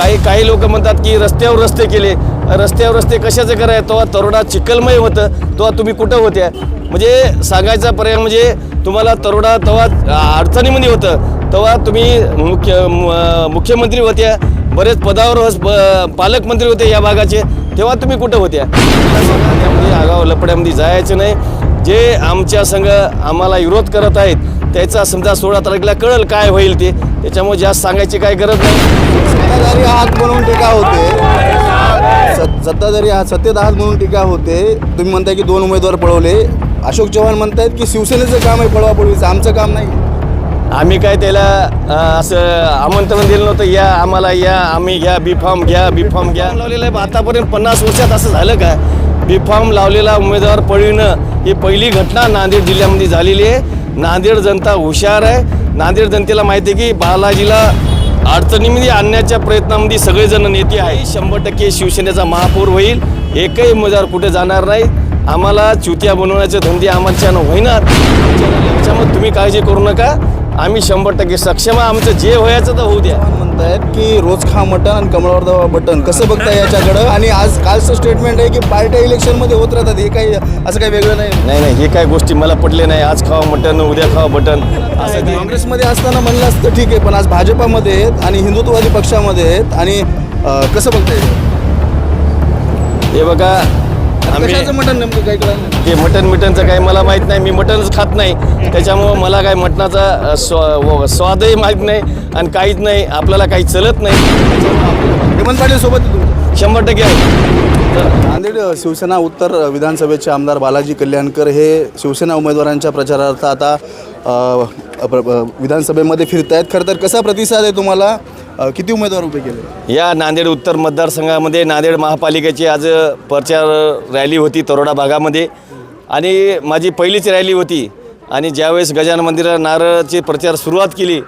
काही काही लोक म्हणतात की रस्त्यावर रस्ते केले. रस्त्यावर रस्ते कशाचे कराय तेव्हा तरुणा चिखलमय होतं. तेव्हा तुम्ही कुठं होत्या? म्हणजे सांगायचा पर्याय म्हणजे तुम्हाला तरुणा तेव्हा अडचणीमध्ये होतं. तेव्हा तुम्ही मुख्य म- मुख्यमंत्री होत्या. बरेच पदावर ब- पालकमंत्री होते या भागाचे. तेव्हा तुम्ही कुठं होत्या? त्यामध्ये आगाव लपड्यामध्ये जायचं नाही. जे आमच्या संघ आम्हाला विरोध करत आहेत त्याचा समजा सोळा तारखेला कळल काय होईल ते. त्याच्यामुळे जास्त सांगायची काही गरज नाही. सत्ताधारी आहात म्हणून टीका होते. सत- सत्ताधारी आहात सत्तेत आहात म्हणून टीका होते. तुम्ही म्हणताय की दोन उमेदवार पळवले. अशोक चव्हाण म्हणतायत की शिवसेनेचं काम आहे पळवापळवीचं आमचं काम नाही. आम्ही काय त्याला असं आमंत्रण दिलं नव्हतं. या आम्हाला या आम्ही घ्या बी फॉर्म घ्या बी फॉर्म घ्या. लावलेलं आहे आतापर्यंत पन्नास वर्षात असं झालं का? बी फॉर्म लावलेला उमेदवार पळविणं ही पहिली घटना नांदेड जिल्ह्यामध्ये झालेली आहे. नांदेड जनता हुशार आहे. नांदेड जनतेला माहिती आहे की बालाजीला अडचणीमध्ये आणण्याच्या प्रयत्नामध्ये सगळेजण नेते आहे शंभर टक्के शिवसेनेचा महापौर होईल. एकही मजार कुठे जाणार नाही. आम्हाला चुत्या बनवण्याचे धंदे आम्हाला होईनात. त्याच्यामुळे तुम्ही काळजी करू नका. आम्ही शंभर टक्के सक्षम आहे. आमचं जे व्हायचं तर होऊ द्या. म्हणतायत की रोज खा मटन आणि कमळावर दावा बटन कसं बघताय याच्याकडं? आणि आज कालचं स्टेटमेंट आहे की पार्ट्या इलेक्शनमध्ये होत राहतात. हे काही असं काही वेगळं नाही. नाही नाही हे काय गोष्टी मला पटले नाही. आज खावा मटन उद्या खावा बटन असं ते काँग्रेसमध्ये असताना म्हणलं असतं ठीक आहे पण आज भाजपामध्ये आहेत आणि हिंदुत्ववादी पक्षामध्ये आहेत आणि कसं बघताय हे बघा आम्ही कशाचं मटन नेमकं काही कळलं नाही. ते मटन मिटनचं काही मला माहीत नाही मी मटनच खात नाही. त्याच्यामुळं मला काय मटणाचा अ, स्वा व- स्वादही माहीत नाही आणि काहीच नाही आपल्याला काही चलत नाही. हेमंत पाटील सोबत आहे तुमच्या? शंभर टक्के आहे. तर नांदेड शिवसेना उत्तर विधानसभेचे आमदार बालाजी कल्याणकर हे शिवसेना उमेदवारांच्या प्रचारार्थ आता अ, प्र- विधानसभेमध्ये फिरत आहेत खरं तर कसा प्रतिसाद आहे तुम्हाला? अ, किती उमेदवार उभे केले? या नांदेड उत्तर मतदारसंघामध्ये नांदेड महापालिकेची आज प्रचार रॅली होती तरोडा भागामध्ये. आणि माझी पहिलीच रॅली होती. आणि ज्यावेळेस गजानन मंदिरा नारळाची प्रचार सुरुवात केली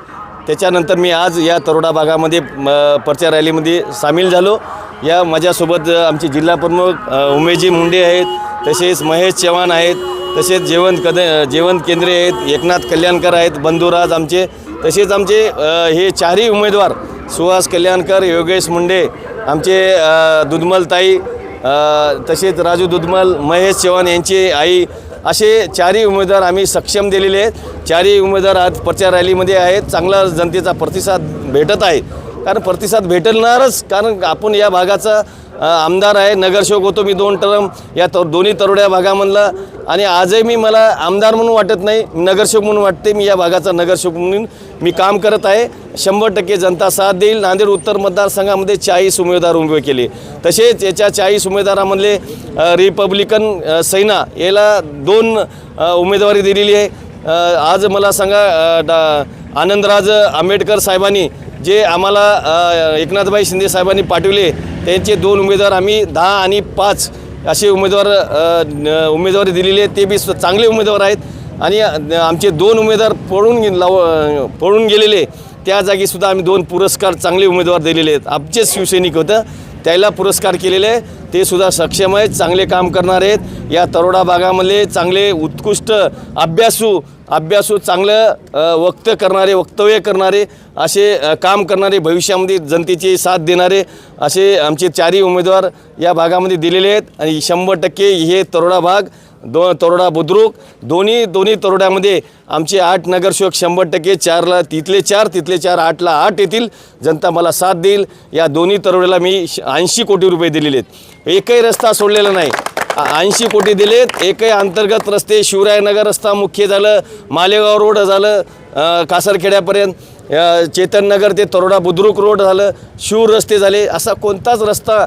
त्याच्यानंतर मी आज या तरोडा भागामध्ये म, प्रचार रॅलीमध्ये सामील झालो. या माझ्यासोबत आमचे जिल्हा प्रमुख अ, उमेशजी मुंडे आहेत तसेच महेश चव्हाण आहेत तसेच जेवण कद जेवण केंद्रे आहेत एकनाथ कल्याणकर आहेत बंधुराज आमचे तसेच आमचे हे चारही उमेदवार सुहास कल्याणकर योगेश मुंडे आमचे दुधमलताई तसेच राजू दुधमल महेश चव्हाण यांची आई असे चारही उमेदवार आम्ही सक्षम दिलेले आहेत. चारही उमेदवार आज प्रचार रॅलीमध्ये आहेत. चांगला जनतेचा प्रतिसाद भेटत आहे. कारण प्रतिसाद भेटणारच कारण आपण या भागाचा आमदार आहे नगरसेवक होतो मी दोन टर्म या तर दोन्ही तरोड्या भागामधला. आणि आजही मी मला आमदार म्हणून वाटत नाही नगरसेवक म्हणून वाटते मी या भागाचा नगरसेवक म्हणून मी काम करत आहे. शंभर टक्के जनता साथ देईल. नांदेड उत्तर मतदारसंघामध्ये चाळीस उमेदवार उभे केले. तसेच याच्या चाळीस उमेदवारामधले रिपब्लिकन सैना याला दोन उमेदवारी दिलेली आहे. आज मला सांगा डा आनंदराज आंबेडकर साहेबांनी जे आम्हाला एकनाथबाई एकनाथभाई शिंदे साहेबांनी पाठवले त्यांचे दोन उमेदवार आम्ही दहा आणि पाच असे उमेदवार उमेदवारी दिलेले ते बी चांगले उमेदवार आहेत. आणि आमचे दोन उमेदवार पळून लाव पळून गेलेले त्या जागीसुद्धा आम्ही दोन पुरस्कार चांगले उमेदवार दिलेले आहेत. आमचेच शिवसैनिक होतं त्याला पुरस्कार केलेले आहे ते सुद्धा सक्षम आहेत चांगले काम करणार आहेत. या तरोडा भागामध्ये चांगले उत्कृष्ट अभ्यासू अभ्यासू चांगलं वक्त करणारे वक्तव्य करणारे असे काम करणारे भविष्यामध्ये जनतेची साथ देणारे असे आमचे चारही उमेदवार या भागामध्ये दिलेले आहेत. आणि शंभर टक्के हे तरोडा भाग दो तरोडा बुद्रुक दोन्ही दोन्ही तरोड्यामध्ये आमचे आठ नगरसेवक शंभर टक्के चारला तिथले चार तिथले चार आठला आठ येतील. जनता मला साथ देईल. या दोन्ही तरोड्याला मी ऐंशी कोटी रुपये दिलेले आहेत. एकही रस्ता सोडलेला नाही. ऐंशी कोटी दिलेत. एकही अंतर्गत रस्ते शिवरायनगर रस्ता मुख्य झालं मालेगाव रोड झालं कासरखेड्यापर्यंत चेतननगर ते तरोडा बुद्रुक रोड झालं शूर रस्ते झाले. असा कोणताच रस्ता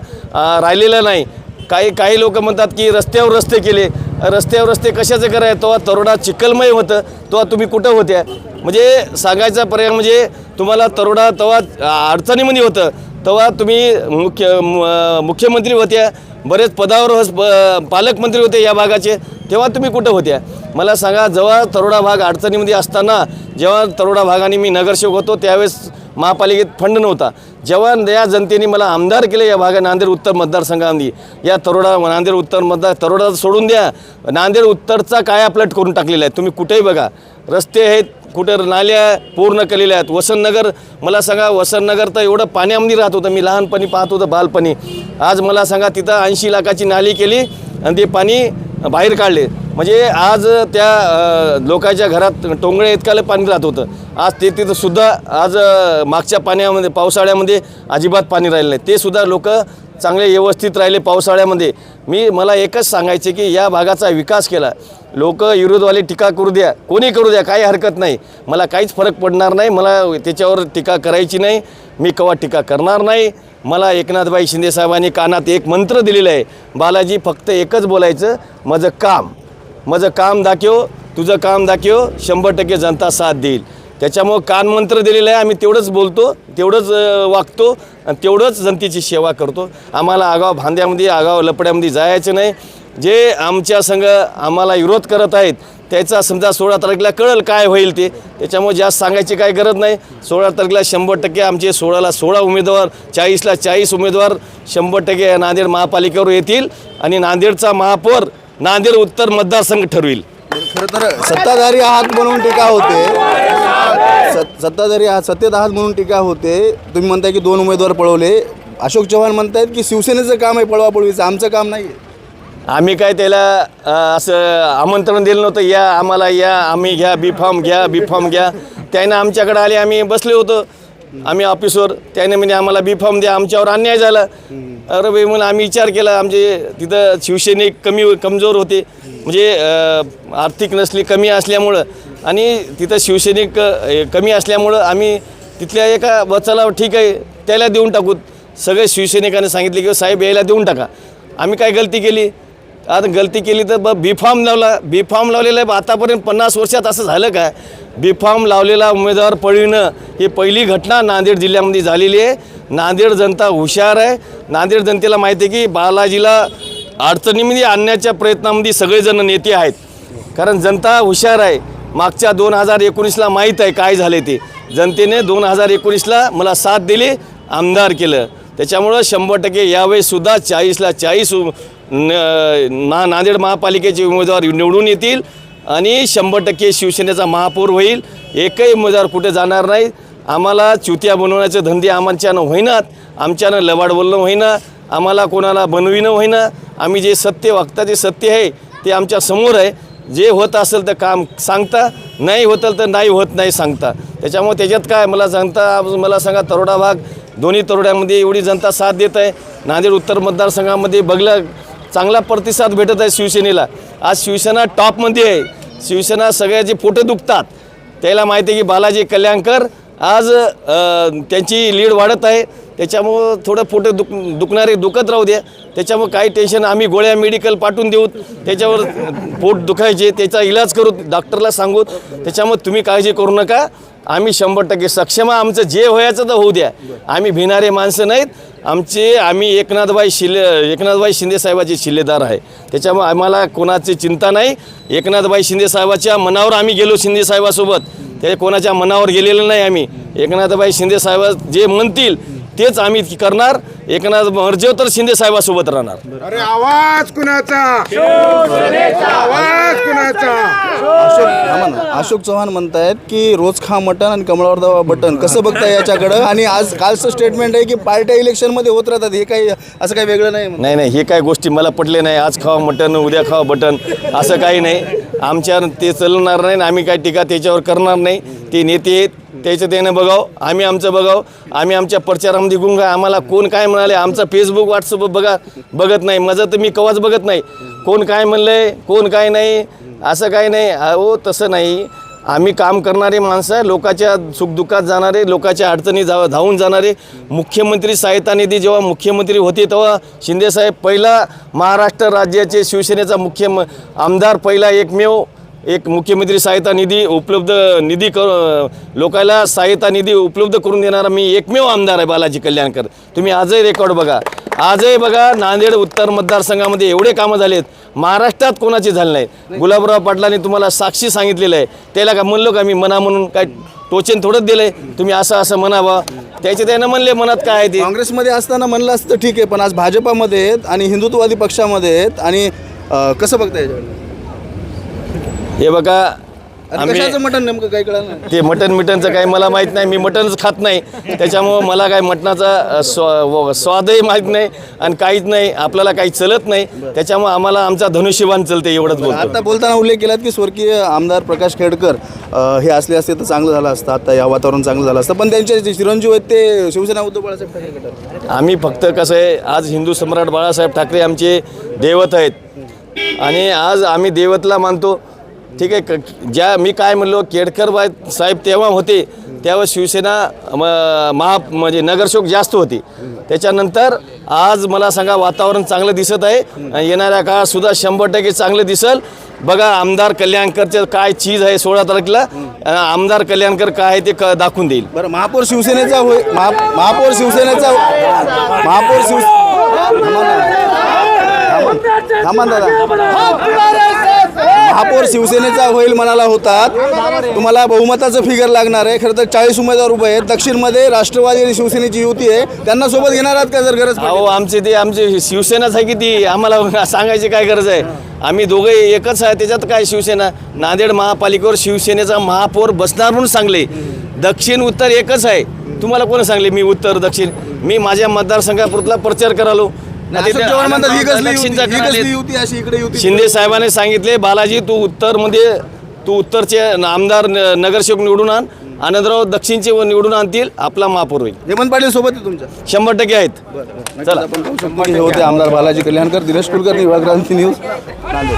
राहिलेला नाही. काही काही लोक म्हणतात की रस्त्यावर रस्ते केले. रस्त्यावर रस्ते कशाचं कराय तेव्हा तरोडा चिखलमय होतं. तेव्हा तुम्ही कुठं होत्या? म्हणजे सांगायचा पर्याय म्हणजे तुम्हाला तरोडा तेव्हा अडचणीमध्ये होतं. तेव्हा तुम्ही मुख्य मुख्यमंत्री होत्या बरेच पदावर ब- पालकमंत्री होते या भागाचे तेव्हा तुम्ही कुठं होत्या? मला सांगा जेव्हा तरोडा भाग अडचणीमध्ये असताना जेव्हा तरोडा भागाने मी नगरसेवक होतो त्यावेळेस महापालिकेत फंड नव्हता. जेव्हा या जनतेने मला आमदार केले या भागा नांदेड उत्तर मतदारसंघामध्ये. या तरोडा नांदेड उत्तर मतदार तरोडा सोडून द्या. नांदेड उत्तरचा कायापलट करून टाकलेला आहे. तुम्ही कुठेही बघा. रस्ते आहेत कुठं नाल्या पूर्ण केलेल्या आहेत. वसंतनगर मला सांगा वसंतनगर तर एवढं पाण्यामध्ये राहत होतं. मी लहानपणी पाहत होतं बालपणी. आज मला सांगा तिथं ऐंशी लाखाची नाली केली आणि ते पाणी बाहेर काढले. म्हणजे आज त्या लोकांच्या घरात टोंगळे इतकाले पाणी राहत होतं. आज ते तिथं सुद्धा आज मागच्या पाण्यामध्ये पावसाळ्यामध्ये अजिबात पाणी राहिलं नाही. ते सुद्धा लोक चांगले व्यवस्थित राहिले पावसाळ्यामध्ये. मी मला एकच सांगायचे की या भागाचा विकास केला. लोक विरोधवाले टीका करू द्या. कोणी करू द्या? काही हरकत नाही. मला काहीच फरक पडणार नाही. मला त्याच्यावर टीका करायची नाही. मी कवा टीका करणार नाही? मला एकनाथबाई शिंदेसाहेबांनी कानात एक मंत्र दिलेलं आहे. बालाजी फक्त एकच बोलायचं. माझं काम माझं काम दाखव तुझं काम दाखव शंभर टक्के जनता साथ देईल. त्याच्यामुळं कान मंत्र दिलेलं आहे आम्ही तेवढंच बोलतो तेवढंच वागतो आणि तेवढंच जनतेची सेवा करतो. आम्हाला आगाव भांद्यामध्ये आगाव लपड्यामध्ये जायचं नाही. जे आमच्या संघ आम्हाला विरोध करत आहेत त्याचा समजा सोळा तारखेला कळल काय होईल ते. त्याच्यामुळे जास्त सांगायची काय गरज नाही. सोळा तारखेला शंभर टक्के आमचे सोळाला सोळा उमेदवार चाळीसला चाळीस उमेदवार शंभर टक्के नांदेड महापालिकेवर येतील. आणि नांदेडचा महापौर नांदेड उत्तर मतदारसंघ ठरविल. खरं तर सत्ताधारी आहात म्हणून टीका होते. सत- सत्ताधारी आहात सत्तेत आहात म्हणून टीका होते. तुम्ही म्हणताय की दोन उमेदवार पळवले. अशोक चव्हाण म्हणतायत की शिवसेनेचं काम आहे पळवापळवीचं. आमचं काम नाही आम्ही काय त्याला असं आमंत्रण दिलं नव्हतं. या आम्हाला या आम्ही घ्या बी फॉर्म घ्या बी फॉर्म घ्या. त्यानं आमच्याकडे आले आम्ही बसले होतो. आम्ही ऑफिसवर त्याने म्हणजे आम्हाला बी फॉर्म द्या आमच्यावर अन्याय झाला. अरे बाई म्हणून आम्ही विचार केला आमचे तिथं शिवसैनिक कमी कमजोर होते. म्हणजे आर्थिक नसली कमी असल्यामुळं. आणि तिथं शिवसैनिक कमी असल्यामुळं आम्ही तिथल्या एका बचाला ठीक आहे त्याला देऊन टाकू सगळे शिवसैनिकांनी सांगितले की साहेब यायला देऊन टाका. आम्ही काय गलती केली? आता गलती केली तर ब बी फॉर्म लावला. बी फॉर्म लावलेला आहे आतापर्यंत पन्नास वर्षात असं झालं काय? बी फॉर्म लावलेला उमेदवार पळविणं ही पहिली घटना नांदेड जिल्ह्यामध्ये झालेली आहे. नांदेड जनता हुशार आहे. नांदेड जनतेला माहिती आहे की बालाजीला अडचणीमध्ये आणण्याच्या प्रयत्नामध्ये सगळेजण नेते आहेत. कारण जनता हुशार आहे. मागच्या दोन हजार एकोणीसला माहीत आहे काय झाले ते. जनतेने दोन हजार एकोणीसला मला साथ दिली आमदार केलं. त्याच्यामुळं शंभर टक्के यावेळीसुद्धा चाळीसला चाळीस न- ना नांदेड महापालिकेचे उमेदवार निवडून येतील आणि शंभर टक्के शिवसेनेचा महापौर होईल. एकही उमेदवार कुठे जाणार नाही. आम्हाला चुत्या बनवण्याचे धंदे आमच्यानं होईनात आमच्यानं लबाड बोलणं होईना. आम्हाला कोणाला बनविणं होईना. आम्ही जे सत्य वागता जे सत्य आहे ते आमच्यासमोर आहे. जे होत असेल तर काम सांगता. नाही होतं तर नाही होत नाही सांगता. त्याच्यामुळे त्याच्यात काय? मला सांगता मला सांगा तरोडा भाग. दोन्ही तरोड्यामध्ये एवढी जनता साथ देत आहे. नांदेड उत्तर मतदारसंघामध्ये बघला चांगला प्रतिसाद भेटत आहे शिवसेनेला. आज शिवसेना टॉपमध्ये आहे. शिवसेना सगळ्याचे पोटे दुखतात त्याला माहिती आहे की बालाजी कल्याणकर आज त्यांची लीड वाढत आहे. त्याच्यामुळं थोडं पोटे दुख दुखणारे दुखत राहू द्या त्याच्यामुळं काही टेन्शन आम्ही गोळ्या मेडिकल पाठवून देऊ. त्याच्यावर पोट दुखायचे त्याचा इलाज करू डॉक्टरला सांगू. त्याच्यामुळे तुम्ही काळजी करू नका. आम्ही शंभर टक्के सक्षम आमचं जे व्हायचं तर होऊ द्या. आम्ही भिणारे माणसं नाहीत. आमचे आम्ही एकनाथबाई शिले एकनाथबाई शिंदेसाहेबाचे शिल्लेदार आहे. त्याच्यामुळे आम्हाला कोणाची चिंता नाही. एकनाथबाई शिंदेसाहेबाच्या मनावर आम्ही गेलो शिंदेसाहेबासोबत ते कोणाच्या मनावर गेलेलं नाही आम्ही. एकनाथबाई शिंदेसाहेबा जे म्हणतील तेच आम्ही करणार. एकनाथ मर्जेव तर शिंदे साहेबासोबत राहणार. अरे आवाज कुणाचा? आवाज कुणाचा? अशोक थांबा ना. अशोक चव्हाण म्हणतायत की रोज खा मटन आणि कमळावर दावा बटन कसं बघताय याच्याकडं? आणि आज कालचं स्टेटमेंट आहे की पार्ट्या इलेक्शनमध्ये होत राहतात. हे काही असं काही वेगळं नाही नाही नाही हे काय गोष्टी मला पटले नाही. आज खावा मटन उद्या खावा बटन असं काही नाही. आमच्या ते चालणार नाही आणि आम्ही काय टीका त्याच्यावर करणार नाही. ते नेते आहेत त्याचं त्यानं बघाव आम्ही आमचं बघाव आम्ही आमच्या प्रचारामध्ये गुंग आम्हाला कोण काय म्हणाले आमचा फेसबुक व्हॉट्सअप बघा बघत नाही. माझं तर मी कवाच बघत नाही. कोण काय म्हणलंय कोण काय नाही असं काही नाही. अहो तसं नाही. आम्ही काम करणारे माणसं आहे लोकांच्या सुखदुःखात जाणारे लोकांच्या अडचणी जा धावून जाणारे. मुख्यमंत्री सहायता निधी जेव्हा मुख्यमंत्री होते तेव्हा शिंदेसाहेब पहिला महाराष्ट्र राज्याचे शिवसेनेचा मुख्य म- आमदार पहिला एकमेव एक मुख्यमंत्री सहायता निधी उपलब्ध निधी कर लोकांना सहायता निधी उपलब्ध करून देणारा मी एकमेव आमदार आहे बालाजी कल्याणकर. तुम्ही आजही रेकॉर्ड बघा. आजही बघा नांदेड उत्तर मतदारसंघामध्ये एवढे कामं झालेत. महाराष्ट्रात कोणाचे झाले नाही? गुलाबराव पाटलांनी तुम्हाला साक्षी सांगितलेलं आहे. त्याला का म्हणलो का मी मना म्हणून काय टोचन थोडंच दिलंय? तुम्ही असं असं म्हणावं त्याचे त्यानं म्हणले मनात काय आहे ते? काँग्रेसमध्ये असताना म्हणलं असतं ठीक आहे पण आज भाजपामध्ये आहेत आणि हिंदुत्ववादी पक्षामध्ये आहेत आणि अं, कसं बघताय याच्याकडं हे बघा आणि आम्ही कशाचं मटण नेमकं काही कळलं ते मटन मिटनचं काही मला माहीत नाही मी मटनच खात नाही. त्याच्यामुळं मला काय मटणाचा अ, स्वा व- स्वादही माहीत नाही आणि काहीच नाही आपल्याला काही चलत नाही. त्याच्यामुळं आम्हाला आमचा धनुष्यबाण चलते एवढंच बोलतो. आता बोलताना उल्लेख केलात की स्वर्गीय आमदार प्रकाश खेडकर अ, हे असले असते तर चांगलं झालं असतं आता या वातावरण चांगलं झालं असतं. पण त्यांचे जे चिरंजीव आहेत ते शिवसेना उद्धव बाळासाहेब ठाकरे गटात आम्ही फक्त कसं आहे आज हिंदू सम्राट बाळासाहेब ठाकरे आमचे दैवत आहेत. आणि आज आम्ही दैवतला मानतो ठीक आहे क- ज्या मी काय म्हणलो केडकर बाय साहेब तेव्हा होते तेव्हा शिवसेना म- महा म्हणजे नगरसेवक जास्त होती. त्याच्यानंतर आज मला सांगा वातावरण चांगलं दिसत आहे येणाऱ्या काळात सुद्धा शंभर टक्के चांगलं दिसल. बघा आमदार कल्याणकरचं काय चीज आहे सोळा तारखेला आमदार कल्याणकर काय आहे ते क दाखवून देईल. बरं महापौर शिवसेनेचा होय महा महापौर शिवसेनेचा महापौर शिव थांबा ना. थांबा ना. दादा हापोर शिवसेनेचा होईल म्हणाला होतात. तुम्हाला बहुमताचं फिगर लागणार आहे. खरं तर चाळीस उमेदवार उभे आहेत. दक्षिणमध्ये राष्ट्रवादी आणि शिवसेनेची युती आहे. त्यांना सोबत घेणार आहात का जर गरज अहो आमची ती आमची शिवसेनाच आहे की ती? आम्हाला सांगायची काय गरज आहे? आम्ही दोघे एकच आहे. त्याच्यात काय शिवसेना? नांदेड महापालिकेवर शिवसेनेचा महापौर बसणार म्हणून सांगले. दक्षिण उत्तर एकच आहे. तुम्हाला कोण सांगले? मी उत्तर दक्षिण. मी माझ्या मतदारसंघापुरतला प्रचार करालो. शिंदे साहेबांनी सांगितले बालाजी तू उत्तरमध्ये तू उत्तरचे आमदार नगरसेवक निवडून आण आनंदराव दक्षिणचे व निवडून आणतील आपला महापौर होईल. हेमंत पाटील सोबत तुमच्या? शंभर टक्के आहेत. होते आमदार बालाजी कल्याणकर दिनेश कुलकर्णी युवा क्रांती न्यूज नांदेड.